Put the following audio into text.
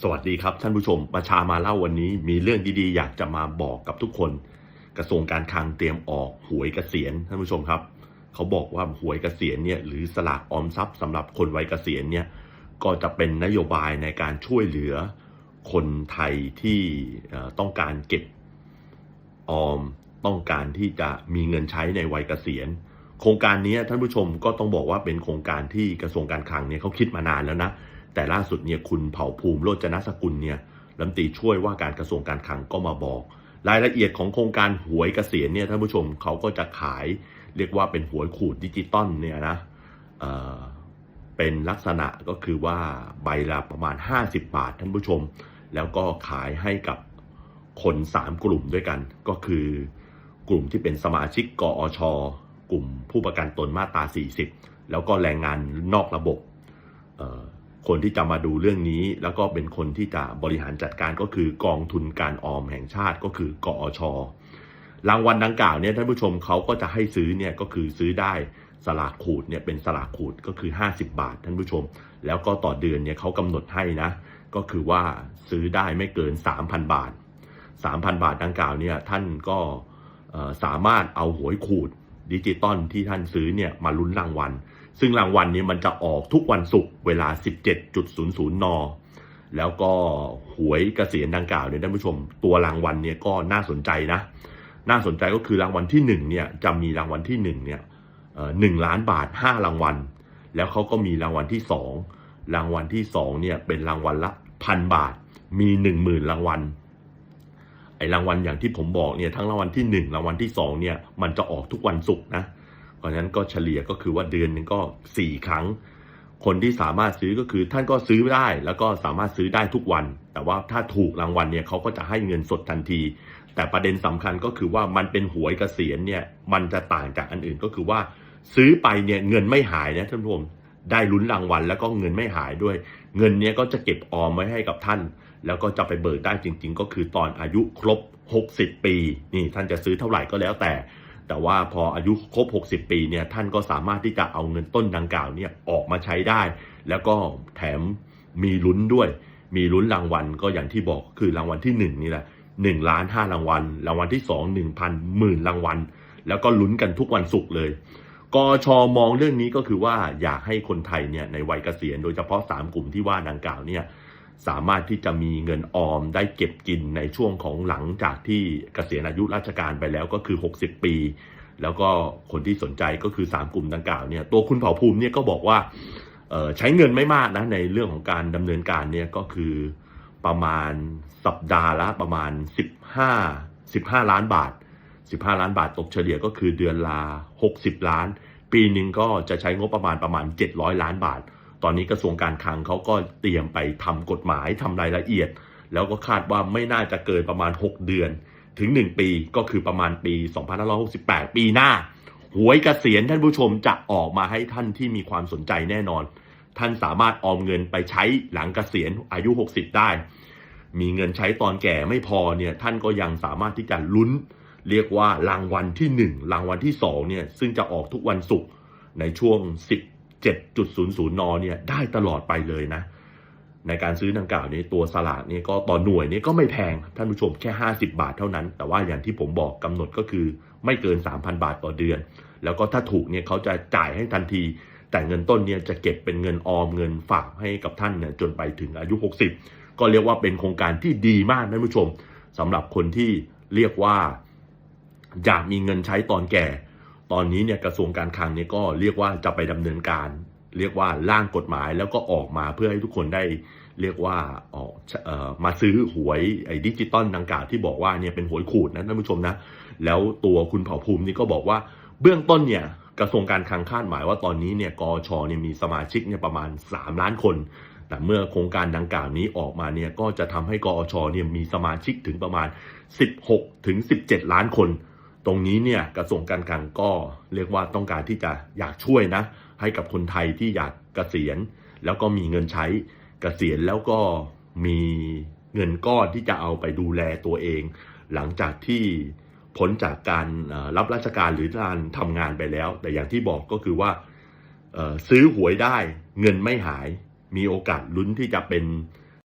สวัสดีครับท่านผู้ชมประชามาเล่าวันนี้มีเรื่องดีๆ อยากจะมาบอกกับทุกคน กระทรวงการคลังเตรียมออกหวยเกษียณท่านผู้ชมครับ เขาบอกว่าหวยเกษียณเนี่ยหรือสลากออมทรัพย์สำหรับคนวัยเกษียณเนี่ยก็จะเป็นนโยบายในการช่วยเหลือคนไทยที่ต้องการเก็บออมต้องการที่จะมีเงินใช้ในวัยเกษียณ โครงการนี้ท่านผู้ชมก็ต้องบอกว่าเป็นโครงการที่กระทรวงการคลังเนี่ยเขาคิดมานานแล้วนะ แต่ล่าสุดเนี่ยคุณเผ่าภูมิโรจนสกุลเนี่ยรัฐมนตรีช่วยว่าการกระทรวงการคลังก็มาบอก รายละเอียดของโครงการหวยเกษียณเนี่ยท่านผู้ชมเขาก็จะขายเรียกว่าเป็นหวยขูดดิจิตอลเนี่ยนะเเป็นลักษณะก็คือว่าใบละประมาณ 50 บาทท่านผู้ชม แล้วก็ขายให้กับคน 3 กลุ่มด้วยกัน ก็คือกลุ่มที่เป็นสมาชิกกอชกลุ่มผู้ประกันตนมาตรา 40 แล้วก็แรงงานนอกระบบ คนที่จะมาดูเรื่องนี้ แล้วก็เป็นคนที่จะบริหารจัดการก็คือกองทุนการออมแห่งชาติก็คือกอชรางวัลดังกล่าวเนี่ยท่านผู้ชมเขาก็จะให้ซื้อเนี่ยก็คือซื้อได้สลากขูดเนี่ยเป็นสลากขูดก็คือ 50 บาทท่านผู้ชม แล้วก็ต่อเดือนเนี่ยเขากำหนดให้นะ ก็คือว่าซื้อได้ไม่เกิน 3,000 บาท 3,000 บาทดังกล่าวเนี่ยท่านก็สามารถเอาหวยขูดดิจิตอลที่ท่านซื้อเนี่ยมาลุ้นรางวัล ซึ่งรางวัลนี้มันจะออกทุกวันศุกร์เวลา 17.00 น แล้วก็หวยเกษียณดังกล่าวเนี่ยท่านผู้ชม ตัวรางวัลเนี่ยก็น่าสนใจนะ น่าสนใจก็คือรางวัลที่1เนี่ยจะมีรางวัลที่1เนี่ยหนึ่งล้านบาท 5 รางวัล แล้วเขาก็มีรางวัลที่ 2 รางวัลที่2เนี่ยเป็นรางวัลละพันบาท มี 1 0,000 รางวัลไอรางวัลอย่างที่ผมบอกเนี่ยทั้งรางวัลที่ 1 รางวัลที่2เนี่ยมันจะออกทุกวันศุกร์นะ เพราะฉะนั้นก็เฉลี่ยก็คือว่าเดือนหนึ่งก็ 4 ครั้ง คนที่สามารถซื้อก็คือท่านก็ซื้อได้ แล้วก็สามารถซื้อได้ทุกวัน แต่ว่าถ้าถูกรางวัลเนี่ยเขาก็จะให้เงินสดทันที แต่ประเด็นสำคัญก็คือว่ามันเป็นหวยเกษียณเนี่ยมันจะต่างจากอันอื่นก็คือว่าซื้อไปเนี่ยเงินไม่หายนะท่านผู้ชมได้ลุ้นรางวัลแล้วก็เงินไม่หายด้วย เงินเนี้ยก็จะเก็บออมไว้ให้กับท่าน แล้วก็จะไปเบิกได้จริง ๆ ก็คือตอนอายุครบ 60 ปี นี่ท่านจะซื้อเท่าไหร่ก็แล้วแต่ แต่ว่าพออายุครบ 60 ปีเนี่ยท่านก็สามารถที่จะเอาเงินต้นดังกล่าวเนี่ยออกมาใช้ได้ แล้วก็แถมมีลุ้นด้วย มีลุ้นรางวัลก็อย่างที่บอกคือรางวัลที่หนึ่งนี่แหละหนึ่งล้านห้ารางวัล รางวัลที่สองหนึ่งพันหมื่นรางวัล แล้วก็ลุ้นกันทุกวันศุกร์เลยกชมองเรื่องนี้ก็คือว่าอยากให้คนไทยเนี่ยในวัยเกษียณโดยเฉพาะ 3 กลุ่มที่ว่าดังกล่าวเนี่ย สามารถที่จะมีเงินออมได้เก็บกินในช่วงของหลังจากที่เกษียณอายุราชการไปแล้วก็คือ 60 ปี แล้วก็คนที่สนใจก็คือ 3 กลุ่มดังกล่าวเนี่ยตัวคุณเผ่าภูมิเนี่ยก็บอกว่าใช้เงินไม่มากนะในเรื่องของการดำเนินการเนี่ยก็คือประมาณสัปดาห์ละประมาณ 15 15 ล้านบาท 15 ล้านบาทตกเฉลี่ยก็คือเดือนละ60 ล้าน ปีหนึ่งก็จะใช้งบประมาณประมาณ 700 ล้านบาท ตอนนี้กระทรวงการคลังเขาก็เตรียมไปทำกฎหมายทำรายละเอียด แล้วก็คาดว่าไม่น่าจะเกินประมาณ 6 เดือน ถึง 1 ปีก็คือประมาณปี 2568 ปีหน้า หวยเกษียณท่านผู้ชมจะออกมาให้ท่านที่มีความสนใจแน่นอน ท่านสามารถออมเงินไปใช้หลังเกษียณอายุ 60 ได้ มีเงินใช้ตอนแก่ไม่พอเนี่ยท่านก็ยังสามารถที่จะลุ้น เรียกว่ารางวัลที่ 1 รางวัลที่2เนี่ยซึ่งจะออกทุกวันศุกร์ในช่วง 7.00นเนี่ยได้ตลอดไปเลยนะ ในการซื้อดังกล่าวนี้ตัวสลากนี่ก็ต่อหน่วยนี้ก็ไม่แพงท่านผู้ชมแค่ 50 บาทเท่านั้น แต่ว่าอย่างที่ผมบอกกำหนดก็คือไม่เกิน 3,000 บาทต่อเดือน แล้วก็ถ้าถูกเนี่ยเขาจะจ่ายให้ทันที แต่เงินต้นเนี่ยจะเก็บเป็นเงินออมเงินฝากให้กับท่านเนี่ยจนไปถึงอายุ 60 ก็เรียกว่าเป็นโครงการที่ดีมากท่านผู้ชมสำหรับคนที่เรียกว่าอยากมีเงินใช้ตอนแก่ ตอนนี้เนี่ยกระทรวงการคลังเนี่ยก็เรียกว่าจะไปดำเนินการ เรียกว่าร่างกฎหมายแล้วก็ออกมาเพื่อให้ทุกคนได้เรียกว่าออกมาซื้อหวยไอ้ดิจิตอลดังกล่าวที่บอกว่าเนี่ยเป็นหวยขูดนะท่านผู้ชมนะแล้วตัวคุณเผ่าภูมินี่ก็บอกว่าเบื้องต้นเนี่ยกระทรวงการคลังคาดหมายว่าตอนนี้เนี่ยกอชเนี่ยมีสมาชิกเนี่ยประมาณ 3 ล้านคน แต่เมื่อโครงการดังกล่าวนี้ออกมาเนี่ยก็จะทำให้กอชเนี่ยมีสมาชิกถึงประมาณ 16ถึง17 ล้านคน ตรงนี้เนี่ยกระทรวงการคลังก็เรียกว่าต้องการที่จะอยากช่วยนะ ให้กับคนไทยที่อยากเกษียณ แล้วก็มีเงินใช้เกษียณแล้วก็มีเงินก้อนที่จะเอาไปดูแลตัวเอง หลังจากที่พ้นจากการรับราชการหรือการทำงานไปแล้ว แต่อย่างที่บอกก็คือว่าซื้อหวยได้เงินไม่หาย มีโอกาสลุ้นที่จะเป็น